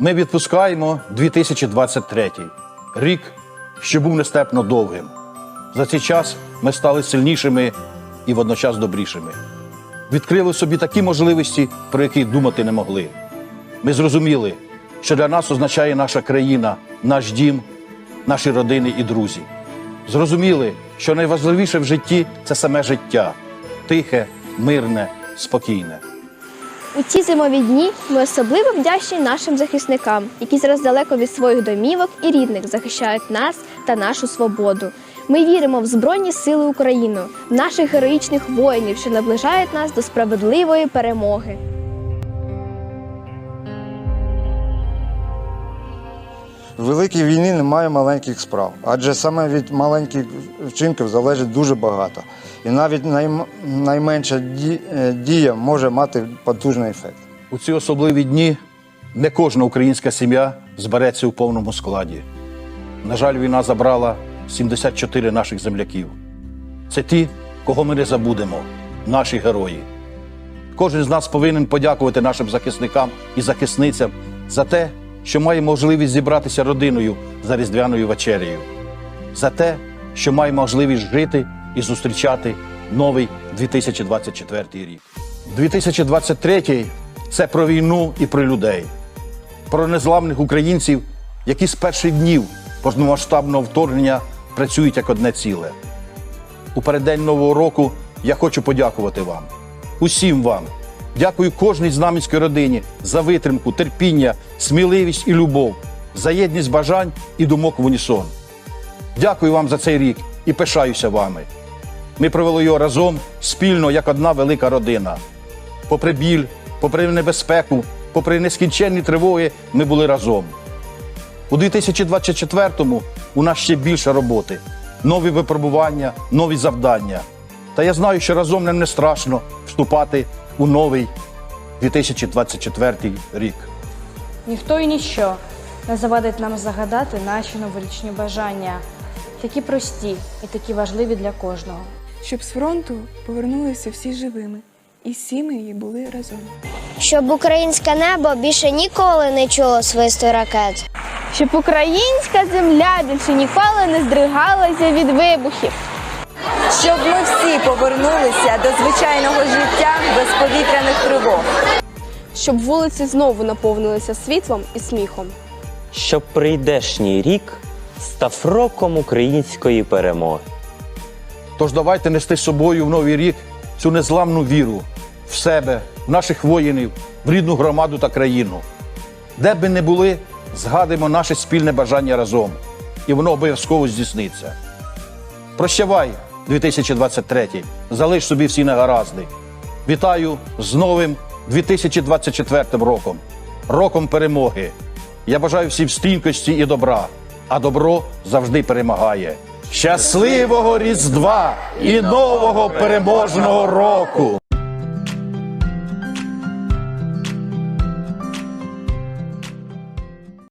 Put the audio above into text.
Ми відпускаємо 2023 рік, що був нестерпно довгим. За цей час ми стали сильнішими і водночас добрішими. Відкрили собі такі можливості, про які думати не могли. Ми зрозуміли, що для нас означає наша країна, наш дім, наші родини і друзі. Зрозуміли, що найважливіше в житті це саме життя тихе, мирне, спокійне. У ці зимові дні ми особливо вдячні нашим захисникам, які зараз далеко від своїх домівок і рідних захищають нас та нашу свободу. Ми віримо в Збройні Сили України, в наших героїчних воїнів, що наближають нас до справедливої перемоги. В великій війні немає маленьких справ, адже саме від маленьких вчинків залежить дуже багато. І навіть найм- найменша е, дія може мати потужний ефект. У ці особливі дні не кожна українська сім'я збереться у повному складі. На жаль, війна забрала 74 наших земляків. Це ті, кого ми не забудемо, наші герої. Кожен з нас повинен подякувати нашим захисникам і захисницям за те, що має можливість зібратися родиною за різдвяною вечерею, за те, що має можливість жити і зустрічати новий 2024 рік. 2023 це про війну і про людей, про незламних українців, які з перших днів повномасштабного вторгнення працюють як одне ціле. У переддень Нового року я хочу подякувати вам, усім вам. Дякую кожній знам'янській родині за витримку, терпіння, сміливість і любов, за єдність бажань і думок в унісон. Дякую вам за цей рік і пишаюся вами. Ми провели його разом спільно, як одна велика родина. Попри біль, попри небезпеку, попри нескінченні тривоги, ми були разом. У 2024-му у нас ще більше роботи, нові випробування, нові завдання. Та я знаю, що разом нам не страшно вступати у новий 2024 рік. Ніхто і ніщо не завадить нам загадати наші новорічні бажання, такі прості і такі важливі для кожного. щоб з фронту повернулися всі живими, і сім'ї були разом. щоб українське небо більше ніколи не чуло свисту ракет. Щоб українська земля більше ніколи не здригалася від вибухів. щоб ми всі повернулися до звичайного життя без повітряних тривог. щоб вулиці знову наповнилися світлом і сміхом. щоб прийдешній рік став роком української перемоги. Тож давайте нести з собою в новий рік цю незламну віру в себе, в наших воїнів, в рідну громаду та країну. Де би не були, згадуємо наше спільне бажання разом, і воно обов'язково здійсниться. Прощавай, 2023, залиш собі всі негаразди. Вітаю з новим 2024 роком, роком перемоги. Я бажаю всім стійкості і добра, а добро завжди перемагає. Щасливого Різдва і нового переможного року!